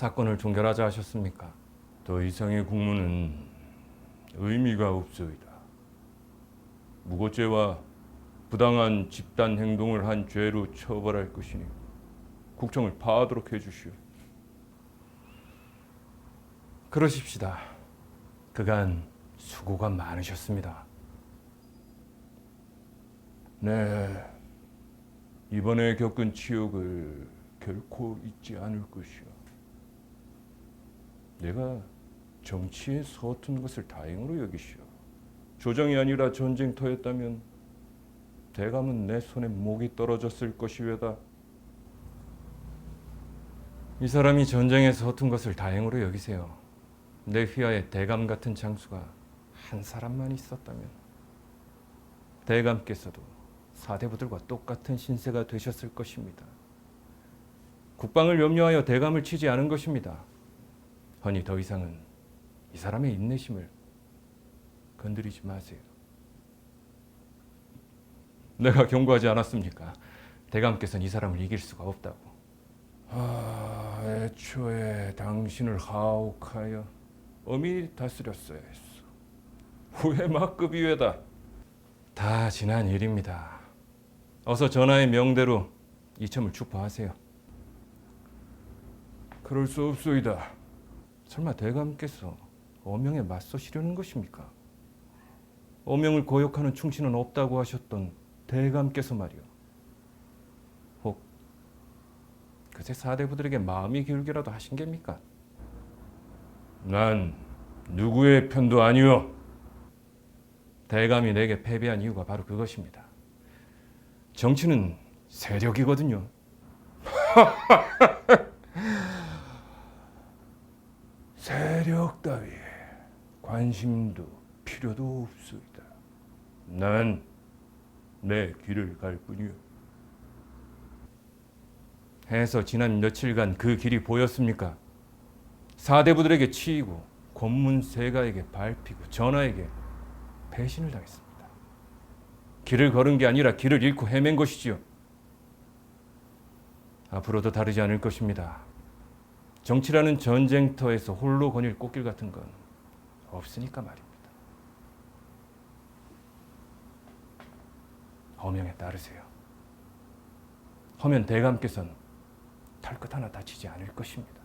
사건을 종결하자 하셨습니까? 더 이상의 국문은 의미가 없소이다. 무고죄와 부당한 집단 행동을 한 죄로 처벌할 것이니 국정을 파하도록 해주시오. 그러십시다. 그간 수고가 많으셨습니다. 네, 이번에 겪은 치욕을 결코 잊지 않을 것이오. 내가 정치에 서툰 것을 다행으로 여기시오. 조정이 아니라 전쟁터였다면 대감은 내 손에 목이 떨어졌을 것이외다. 이 사람이 전쟁에 서툰 것을 다행으로 여기세요. 내 휘하에 대감 같은 장수가 한 사람만 있었다면 대감께서도 사대부들과 똑같은 신세가 되셨을 것입니다. 국방을 염려하여 대감을 치지 않은 것입니다. 허니 더 이상은 이 사람의 인내심을 건드리지 마세요. 내가 경고하지 않았습니까? 대감께서는 이 사람을 이길 수가 없다고. 아, 애초에 당신을 하옥하여 엄히 다스렸어야 했어. 후회 막급이 외다. 다 지난 일입니다. 어서 전하의 명대로 이첨을 축포하세요. 그럴 수 없소이다. 설마 대감께서 어명에 맞서시려는 것입니까? 어명을 거역하는 충신은 없다고 하셨던 대감께서 말이요. 혹 그새 사대부들에게 마음이 기울기라도 하신 겁니까? 난 누구의 편도 아니요. 대감이 내게 패배한 이유가 바로 그것입니다. 정치는 세력이거든요. 세력 따위에 관심도 필요도 없소이다. 난 내 길을 갈 뿐이요. 해서 지난 며칠간 그 길이 보였습니까? 사대부들에게 치이고 권문세가에게 밟히고 전하에게 배신을 당했습니다. 길을 걸은 게 아니라 길을 잃고 헤맨 것이지요. 앞으로도 다르지 않을 것입니다. 정치라는 전쟁터에서 홀로 거닐 꽃길 같은 건 없으니까 말입니다. 어명에 따르세요. 허면 대감께서는 털끝 하나 다치지 않을 것입니다.